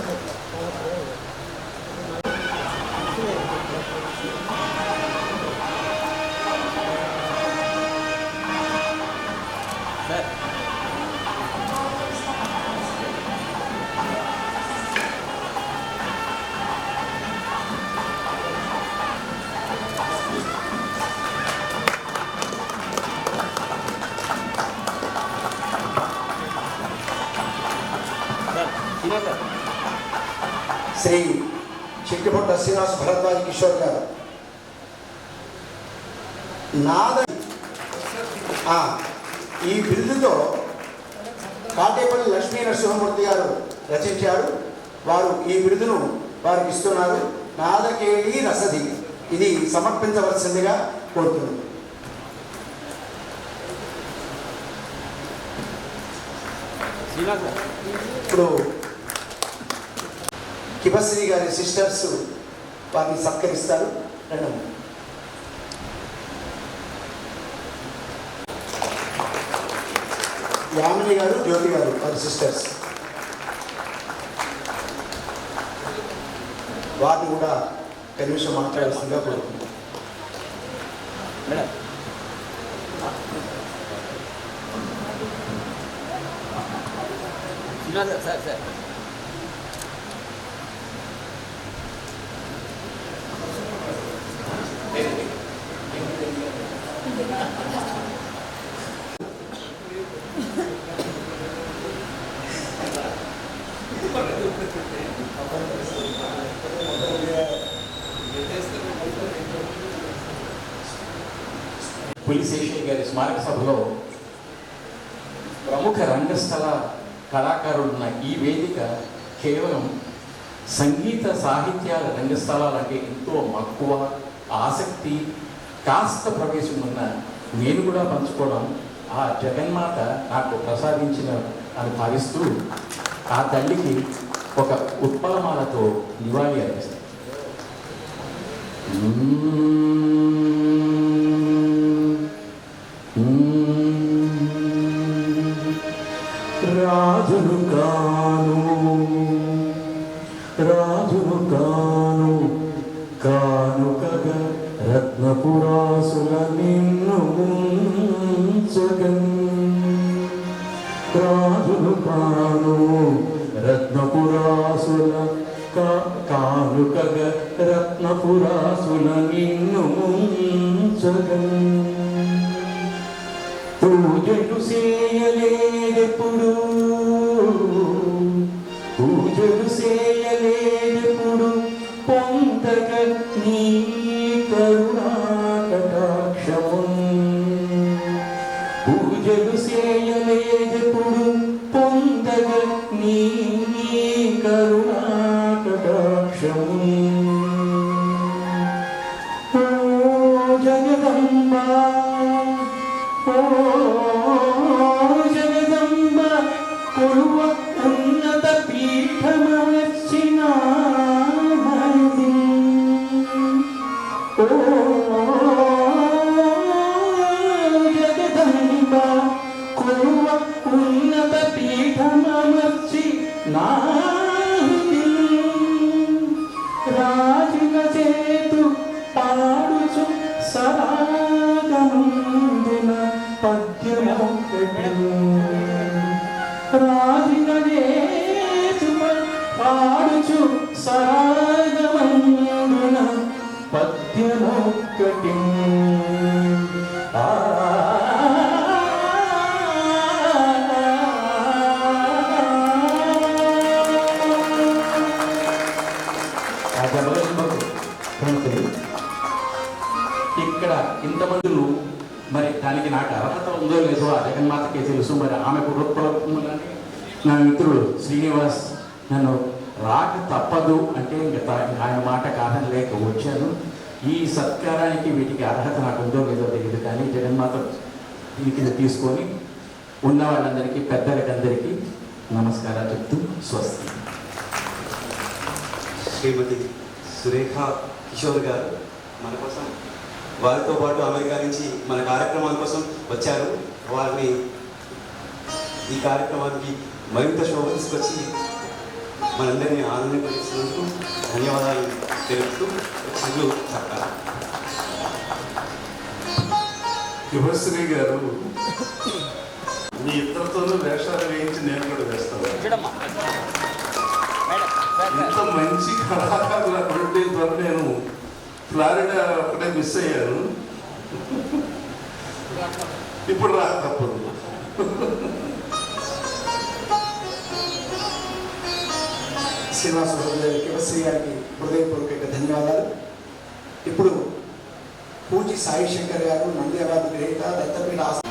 거. శ్రీ చిట్టిపొట్ట శ్రీనివాస్ భరద్వాజ్ కిషోర్ గారు. నాద ఈ బిరుదుతో కాటేపల్లి లక్ష్మీ నరసింహమూర్తి గారు రచించారు. వారు ఈ బిరుదును వారికి ఇస్తున్నారు. నాదకేళి రసది. ఇది సమర్పించవలసిందిగా కోరుతున్నాను. ఇప్పుడు కిపశ్రీ గారి సిస్టర్స్ వారిని సత్కరిస్తారు. రెండు. యామిని గారు జ్యోతి గారు వారి సిస్టర్స్. వారిని కూడా ఒక నిమిషం మాట్లాడాల్సిందిగా కోరుకుంటున్నాను. Sir sir. పులిశేషన్ గారి స్మారక సభలో ప్రముఖ రంగస్థల కళాకారుడున్న ఈ వేదిక కేవలం సంగీత సాహిత్యాల రంగస్థలాలంటే ఎంతో మక్కువ ఆసక్తి కాస్త ప్రవేశం ఉన్న నేను కూడా పంచుకోవడం ఆ జగన్మాత నాకు ప్రసాదించిన అని భావిస్తూ ఆ తల్లికి ఒక ఉత్పలమాలతో నివాళి అర్పిస్తాను. రాజును కాను రాజును కాను కానుకగా రత్నపురాసుల నిన్ను ముంచగన్ రాజును కాను రత్నపురాసుల కానుకగా రత్నపురాసుల నిన్ను ముంచగన్ పూజలు చేయలేదెప్పుడు పూజలు చేయలేదెప్పుడు పొంతక నీ కరుణాకటాక్షము. పూజలు చేయలేదెప్పుడు ఉన్నత పీఠమర్చి నా మరి నాకు అర్హత ఉందో లేదో ఆ జగన్మాతకే తెలుసు. మరి ఆమె కుటుంబాలని నా మిత్రుడు శ్రీనివాస్ నన్ను రాక తప్పదు అంటే ఇంకా ఆయన మాట కాదని లేక వచ్చాను. ఈ సత్కారానికి వీటికి అర్హత నాకు ఉందో లేదో తెలియదు. కానీ జగన్మాత దీనికి తీసుకొని ఉన్న వాళ్ళందరికీ పెద్దలకందరికీ నమస్కారాలు చెప్తూ స్వస్తి. శ్రీమతి సురేఖ కిషోర్ గారు మన కోసం వారితో పాటు అమెరికా నుంచి మన కార్యక్రమాల కోసం వచ్చారు. వారిని ఈ కార్యక్రమానికి మరింత శోభ తీసుకొచ్చి మనందరినీ ఆనందింపజేసినందుకు ధన్యవాదాలు తెలుపుతూ వచ్చిండ్లు చెప్పాలి. యువశ్రీ గారు మీ ఇద్దరితోనూ వేషాలు వేయించి నేను కూడా వేస్తాను. ఇంత మంచి కళాకారులు అటువంటి ద్వారా నేను ఫ్లారిడా ఒకటే మిస్ అయ్యారు ఇప్పుడు రా తప్పదు. శ్రీనివాస హృదయ గారికి హృదయపూర్వక ధన్యవాదాలు. ఇప్పుడు పూజి సాయి శంకర్ గారు నంది గ్రహీత దత్తపీఠ ఆస్తి